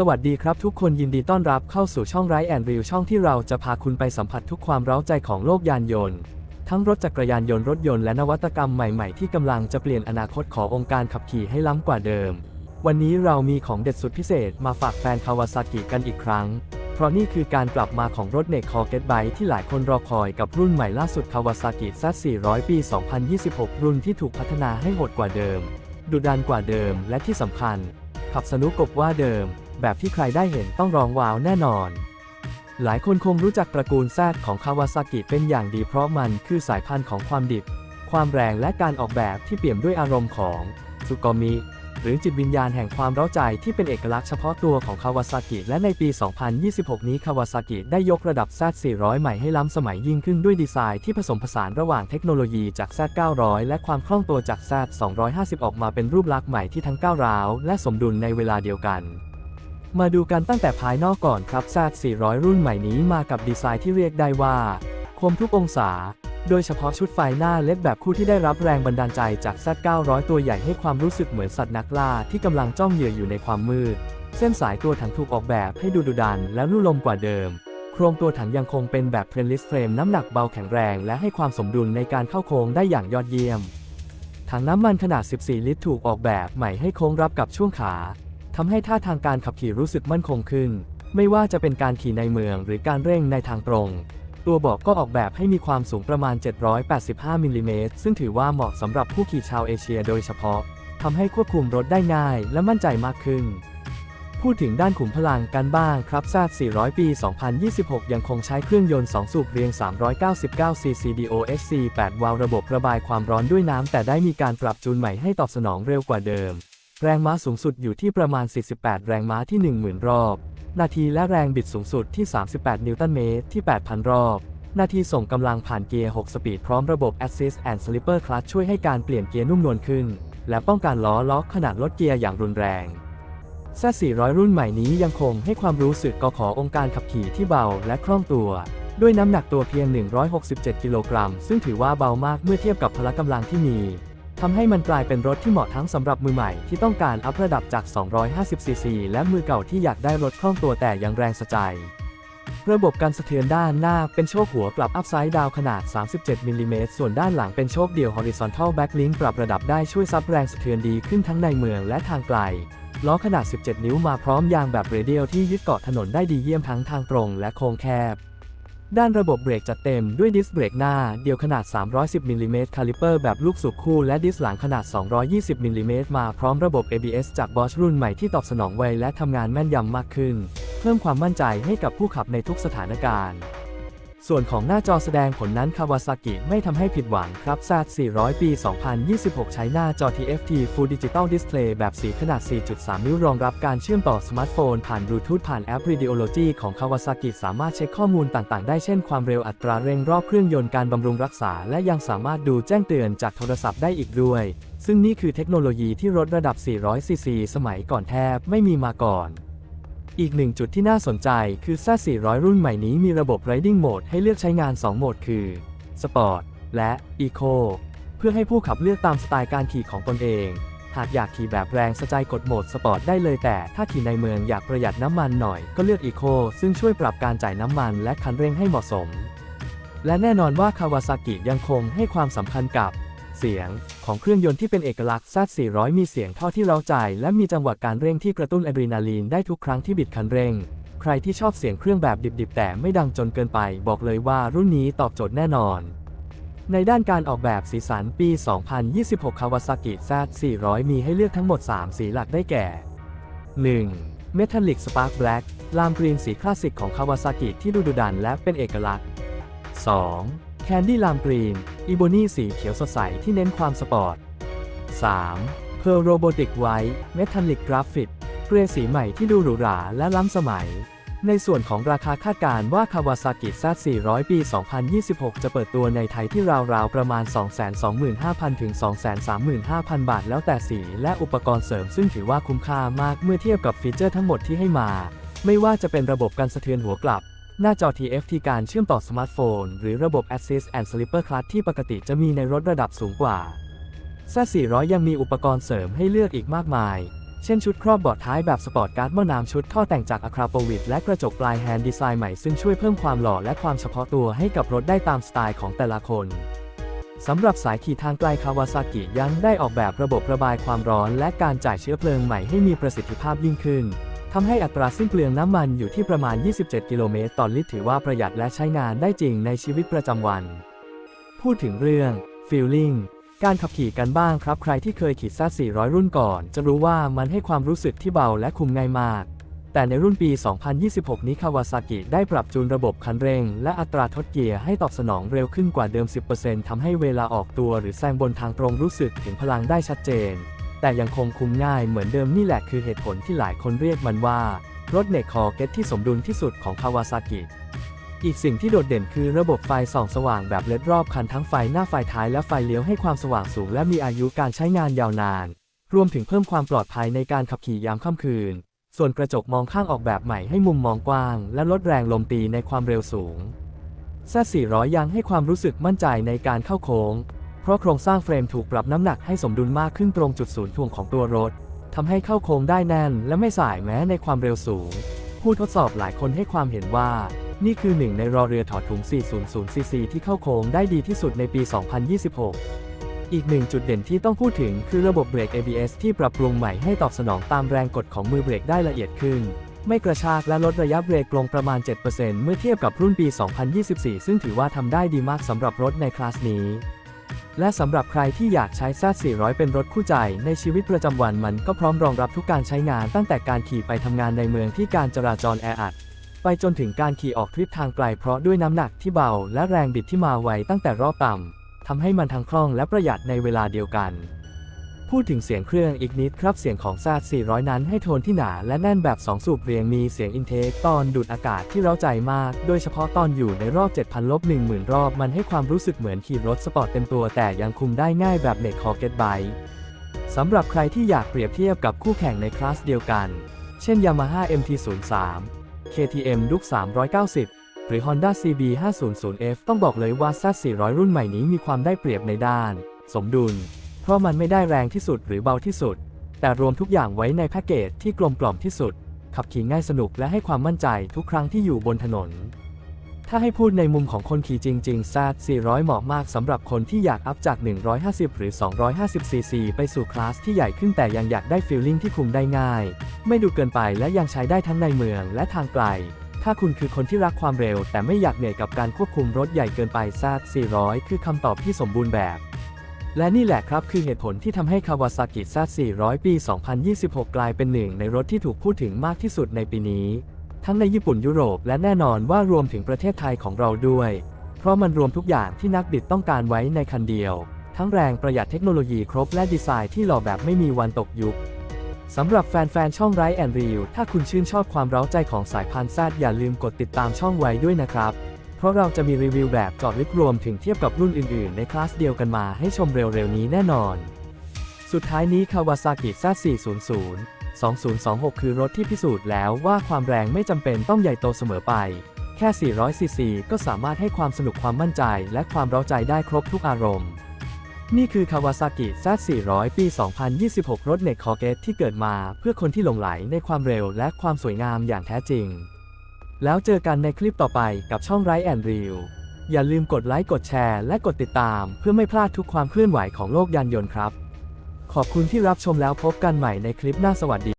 สวัสดีครับทุกคนยินดีต้อนรับเข้าสู่ช่องไรแอนรีวช่องที่เราจะพาคุณไปสัมผัสทุกความเร้าใจของโลกยานยนต์ ทั้งรถจักรยานยนต์รถยนต์และนวัตกรรมใหม่ๆ ที่กำลังจะเปลี่ยนอนาคตขององค์การขับขี่ให้ล้ำกว่าเดิม วันนี้เรามีของเด็ดสุดพิเศษมาฝากแฟนคาวาซากิกันอีกครั้ง เพราะนี่คือการกลับมาของรถเนกคอเกตไบที่หลายคนรอคอยกับรุ่นใหม่ล่าสุดคาวาซากิ Z400 ปี 2026 รุ่นที่ถูกพัฒนาให้โหดกว่าเดิม ดุดันกว่าเดิมและที่สำคัญ ขับสนุกกบว่าเดิม แบบที่ใครได้เห็นต้องร้องว้าวแน่นอน หลายคนคงรู้จักตระกูลแซดของคาวาซากิเป็นอย่างดีเพราะมันคือสายพันธุ์ของความดิบ ความแรงและการออกแบบที่เปี่ยมด้วยอารมณ์ของซุโกมิหรือจิตวิญญาณแห่งความเร้าใจที่เป็นเอกลักษณ์เฉพาะตัวของคาวาซากิ และในปี 2026 นี้คาวาซากิได้ยกระดับ Z400 ใหม่ให้ล้ำสมัยยิ่งขึ้นด้วยดีไซน์ที่ผสมผสานระหว่างเทคโนโลยีจาก Z900 และความคล่องตัวจาก Z250 ออกมาเป็นรูปลักษณ์ใหม่ที่ทั้งก้าวร้าวและสมดุลในเวลาเดียวกัน มาดูกันตั้งแต่ภายนอกก่อนครับ Z400 รุ่นใหม่นี้มากับดีไซน์ที่เรียกได้ว่า คมทุกองศา โดยเฉพาะชุดไฟหน้าเล็ดแบบคู่ที่ได้รับแรงบันดาลใจจาก Z900 ตัวใหญ่ให้ความรู้สึกเหมือนสัตว์นักล่าที่กำลังจ้องเหยื่ออยู่ในความมืด เส้นสายตัวถังถูกออกแบบให้ดูดุดันและลู่ลมกว่าเดิม โครงตัวถังยังคงเป็นแบบเพลนลิสเฟรมน้ำหนักเบาแข็งแรง และให้ความสมดุลในการเข้าโค้งได้อย่างยอดเยี่ยมถังน้ำมันขนาด 14 ลิตรถูกออกแบบใหม่ให้โค้งรับกับช่วงขา ทำให้ท่าทางการขับขี่รู้สึกมั่นคงขึ้น ไม่ว่าจะเป็นการขี่ในเมืองหรือการเร่งในทางตรง ตัวเบาะก็ออกแบบให้มีความสูงประมาณ 785 มิลลิเมตร ซึ่งถือว่าเหมาะสำหรับผู้ขี่ชาวเอเชียโดยเฉพาะ ทำให้ควบคุมรถได้ง่ายและมั่นใจมากขึ้น พูดถึงด้านขุมพลังกันบ้างครับซาด400 ปี 2026 ยังคงใช้เครื่องยนต์ 2 สูบเรียง 399 cc DOHC 8 วาล์วระบบระบายความร้อนด้วยน้ำแต่ได้มีการปรับจูนใหม่ให้ตอบสนองเร็วกว่าเดิม แรงม้าสูงสุดอยู่ที่ประมาณ 48 แรงม้าที่ 10,000 รอบ นาทีและแรงบิดสูงสุดที่ 38 นิวตันเมตรที่ 8,000 รอบ นาทีส่งกำลังผ่านเกียร์ 6 สปีดพร้อมระบบ Assist and Slipper Clutch ช่วยให้การเปลี่ยนเกียร์นุ่มนวลขึ้น และป้องกันล้อล็อกขนาดลดเกียร์อย่างรุนแรงแซ400 รุ่นใหม่นี้ยังคงให้ความรู้สึกกขอองค์การขับขี่ที่เบาและคล่องตัว ด้วยน้ำหนักตัวเพียง 167 กิโลกรัม ซึ่งถือว่าเบามากเมื่อเทียบกับพละกำลังที่มี ทำให้มันกลายเป็นรถที่เหมาะทั้งสำหรับมือใหม่ที่ต้องการอัพระดับจาก 250ซีซีและมือเก่าที่อยากได้รถคล่องตัวแต่ยังแรงสะใจ ระบบการสะเทือนด้านหน้าเป็นโชคหัวกลับอัพไซด์ดาวขนาด 37มิลลิเมตรส่วนด้านหลังเป็นโชคเดี่ยว horizontal backlink ปรับระดับได้ช่วยซับแรงสะเทือนดีขึ้นทั้งในเมืองและทางไกล ล้อขนาด 17 นิ้วมาพร้อมยางแบบเรเดียลที่ยึดเกาะถนนได้ดีเยี่ยมทั้งทางตรงและโค้งแคบ ด้านระบบเบรกจัดเต็มด้วยดิสเบรกหน้าเดี่ยวขนาด 310มิลลิเมตรคาลิเปอร์แบบลูกสูบคู่และดิสหลังขนาด 220มิลลิเมตรมาพร้อมระบบ ABS จาก Bosch รุ่นใหม่ที่ตอบสนองไวและทำงานแม่นยำมากขึ้น เพิ่มความมั่นใจให้กับผู้ขับในทุกสถานการณ์ ส่วนของหน้าจอแสดงผลนั้นคาวาซากิไม่ทำให้ผิดหวังครับ Z 400 ปี 2026 ใช้หน้าจอ TFT Full Digital Display แบบสีขนาด 4.3 นิ้วรองรับการเชื่อมต่อสมาร์ทโฟน ผ่านบลูทูธผ่านแอป Radiology ของคาวาซากิสามารถเช็คข้อมูลต่าง ๆ ได้เช่นความเร็วอัตราเร่งรอบเครื่องยนต์การบำรุงรักษา และยังสามารถดูแจ้งเตือนจากโทรศัพท์ได้อีกด้วย ซึ่งนี่คือเทคโนโลยีที่รถระดับ 400ซีซีสมัยก่อนแทบไม่มีมาก่อน อีกหนึ่งจุดที่น่าสนใจคือ Z400 รุ่นใหม่นี้มีระบบ Riding Mode ให้เลือกใช้งาน 2 โหมดคือ Sport และ Eco เพื่อให้ผู้ขับเลือกตามสไตล์การขี่ของตนเอง หากอยากขี่แบบแรงสใจกดโหมดสปอร์ตได้เลยแต่ถ้าขี่ในเมืองอยากประหยัดน้ำมันหน่อยก็เลือก Eco ซึ่งช่วยปรับการจ่ายน้ำมันและคันเร่งให้เหมาะสม และแน่นอนว่าคาวาซากิยังคงให้ความสำคัญกับ เสียงของเครื่องยนต์ที่เป็นเอกลักษณ์ Z400 มีเสียงท่อที่เร้าใจ และมีจังหวะการเร่งที่กระตุ้นอะดรีนาลีนได้ทุกครั้งที่บิดคันเร่ง ใครที่ชอบเสียงเครื่องแบบดิบๆ แต่ไม่ดังจนเกินไป บอกเลยว่ารุ่นนี้ตอบโจทย์แน่นอน ในด้านการออกแบบสีสันปี 2026 Kawasaki Z400 มีให้เลือกทั้งหมด 3 สีหลักได้แก่ 1. Metallic Spark Black ลามกรีนสีคลาสสิกของ Kawasaki ที่ดูดุดันและเป็นเอกลักษณ์ 2. Candy Lime Green อีโบนี่สีเขียวสดใสที่เน้นความสปอร์ต 3. Pearl Robotic White Metallic Graphite เกรดสีใหม่ที่ดูหรูหราและล้ำสมัย ในส่วนของราคาคาดการณ์ว่า Kawasaki Z400 ปี 2026 จะเปิดตัวในไทยที่ราวๆ ประมาณ 225,000 ถึง 235,000 บาท แล้วแต่สีและอุปกรณ์เสริมซึ่งถือว่าคุ้มค่ามากเมื่อเทียบกับฟีเจอร์ทั้งหมดที่ให้มา ไม่ว่าจะเป็นระบบการสะเทือนหัวกลับ หน้าจอ TFT การเชื่อมต่อสมาร์ทโฟน หรือระบบ Assist and Slipper Clutch ที่ปกติจะมีในรถระดับสูงกว่า Z400 ยังมีอุปกรณ์เสริมให้เลือกอีกมากมาย เช่นชุดครอบบาะท้ายแบบสปอร์ตการ์ดหม้อน้ำชุดท่อแต่งจากอะคราโปวิดและกระจกปลายแฮนด์ดีไซน์ใหม่ซึ่งช่วยเพิ่มความหล่อและความเฉพาะตัวให้กับรถได้ตามสไตล์ของแต่ละคนสำหรับสายขี่ทางไกลคาวาซากิยังได้ออกแบบระบบระบายความร้อน และการจ่ายเชื้อเพลิงใหม่ให้มีประสิทธิภาพยิ่งขึ้น ทำให้อัตราสิ้นเปลืองน้ำมันอยู่ที่ประมาณ 27 กิโลเมตรต่อลิตรถือว่าประหยัดและใช้งานได้จริงในชีวิตประจำวัน พูดถึงเรื่อง feeling การขับขี่กันบ้างครับใครที่เคยขี่ซ่า400 รุ่นก่อน จะรู้ว่ามันให้ความรู้สึกที่เบาและคุมง่ายมาก แต่ในรุ่นปี 2026 นี้คาวาซากิได้ปรับจูนระบบคันเร่ง และอัตราทดเกียร์ให้ตอบสนองเร็วขึ้นกว่าเดิม 10%ทำให้เวลาออกตัวหรือแซงบนทางตรงรู้สึกถึงพลังได้ชัดเจน แต่ยังคงคุมง่ายเหมือนเดิมนี่แหละคือเหตุผลที่หลายคนเรียกมันว่า รถเนกคอเก็ตที่สมดุลที่สุดของคาวาซากิอีกสิ่งที่โดดเด่นคือระบบไฟส่องสว่างแบบเลดรอบคันทั้งไฟหน้าไฟท้ายและไฟเลี้ยวให้ความสว่างสูงและมีอายุการใช้งานยาวนาน รวมถึงเพิ่มความปลอดภัยในการขับขี่ยามค่ำคืน ส่วนกระจกมองข้างออกแบบใหม่ให้มุมมองกว้าง และลดแรงลมตีในความเร็วสูงแซ400 ยังให้ความรู้สึกมั่นใจในการเข้าโค้ง ราะโครงสร้างเฟรมถูกปรับน้ำหนักให้สมดุลมากขึ้นตรงจุดศูนย์ถ่วงของตัวรถทำให้เข้าโค้งได้แน่น และไม่สายแม้ในความเร็วสูง ผู้ทดสอบหลายคนให้ความเห็นว่า นี่คือหนึ่งในรอเรือถอดถุง 400cc ที่เข้าโค้งได้ดีที่สุดในปี 2026อีกหนึ่งจุดเด่นที่ต้องพูดถึงคือระบบเบรก ABS ที่ปรับปรุงใหม่ให้ตอบสนองตามแรงกดของมือเบรกได้ละเอียดขึ้น ไม่กระชากและลดระยะเบรกลงประมาณ 7%เมื่อเทียบกับรุ่นปี 2024 ซึ่งถือว่าทำได้ดีมากสำหรับรถในคลาสนี้ และสำหรับใครที่อยากใช้ z 400 เป็นรถคู่ใจ ในชีวิตประจำวันมันก็พร้อมรองรับทุกการใช้งานตั้งแต่การขี่ไปทำงานในเมืองที่การจราจรแออัด ไปจนถึงการขี่ออกทริปทางไกลเพราะด้วยน้ำหนักที่เบา และแรงบิดที่มาไวตั้งแต่รอบต่ำทำให้มันทั้งคล่องและประหยัดในเวลาเดียวกัน พูดถึงเสียงเครื่องอีกนิดครับเสียงของ z 400 นั้นให้โทนที่หนาและแน่นแบบ 2 สูบเรียงมีเสียงอินเทคตอนดูดอากาศที่เร้าใจมาก โดยเฉพาะตอนอยู่ในรอบ 7,000ลบ10,000 รอบ มันให้ความรู้สึกเหมือนขี่รถสปอร์ตเต็มตัวแต่ยังคุมได้ง่ายแบบเน็ตคอเก็ตไบสำหรับใครที่อยากเปรียบเทียบกับคู่แข่งในคลาสเดียวกัน เช่น Yamaha MT-03 KTM Duke 390หรือ Honda CB 500F ต้องบอกเลยว่า Z 400 รุ่นใหม่นี้มีความได้เปรียบในด้าน สมดุล ราะมันไม่ได้แรงที่สุดหรือเบาที่สุด แต่รวมทุกอย่างไว้ในแพ็กเกจที่กลมกล่อมที่สุด ขับขี่ง่ายสนุกและให้ความมั่นใจทุกครั้งที่อยู่บนถนน ถ้าให้พูดในมุมของคนขี่จริงๆ Z 400 เหมาะมากสำหรับคนที่อยากอัพจาก 150 หรือ 250 cc ไปสู่คลาสที่ใหญ่ขึ้นแต่ยังอยากได้ฟีลลิ่งที่คุมได้ง่าย ไม่ดูเกินไปและยังใช้ได้ทั้งในเมืองและทางไกลถ้าคุณคือคนที่รักความเร็ว แต่ไม่อยากเหนื่อยกับการควบคุมรถใหญ่เกินไป Z 400 คือคำตอบที่สมบูรณ์แบบ และนี่แหละครับคือเหตุผลที่ทำให้ Kawasaki Z 400 ปี 2026 กลายเป็นหนึ่งในรถที่ถูกพูดถึงมากที่สุดในปีนี้ ทั้งในญี่ปุ่นยุโรปและแน่นอนว่ารวมถึงประเทศไทยของเราด้วย เพราะมันรวมทุกอย่างที่นักบิดต้องการไว้ในคันเดียว ทั้งแรงประหยัดเทคโนโลยีครบและดีไซน์ที่หล่อแบบไม่มีวันตกยุคสำหรับแฟนๆ ช่องไรแอนด์รีวถ้าคุณชื่นชอบความเร้าใจของสายพันธุ์แซดอย่าลืมกดติดตามช่องไว้ด้วยนะครับ เพราะเราจะมีรีวิวแบบเจอดลึกรวมถึงเทียบกับรุ่นอื่นๆ ในคลาสเดียวกันมาให้ชมเร็วๆนี้แน่นอน สุดท้ายนี้ Kawasaki Z400 2026 คือรถที่พิสูจน์แล้วว่าความแรงไม่จำเป็นต้องใหญ่โตเสมอไป แค่ 400 ซีซี ก็สามารถให้ความสนุกความมั่นใจ และความเร้าใจได้ครบทุกอารมณ์ นี่คือ Kawasaki Z400 ปี 2026 รถเน็กคอเกตที่เกิดมาเพื่อคนที่หลงไหลในความเร็วและความสวยงามอย่างแท้จริง แล้วเจอกันในคลิปต่อไปกับช่องไรแอนด์รีวอย่าลืมกดไลค์กดแชร์และกดติดตาม เพื่อไม่พลาดทุกความเคลื่อนไหวของโลกยานยนต์ครับ ขอบคุณที่รับชมแล้วพบกันใหม่ในคลิปหน้าสวัสดี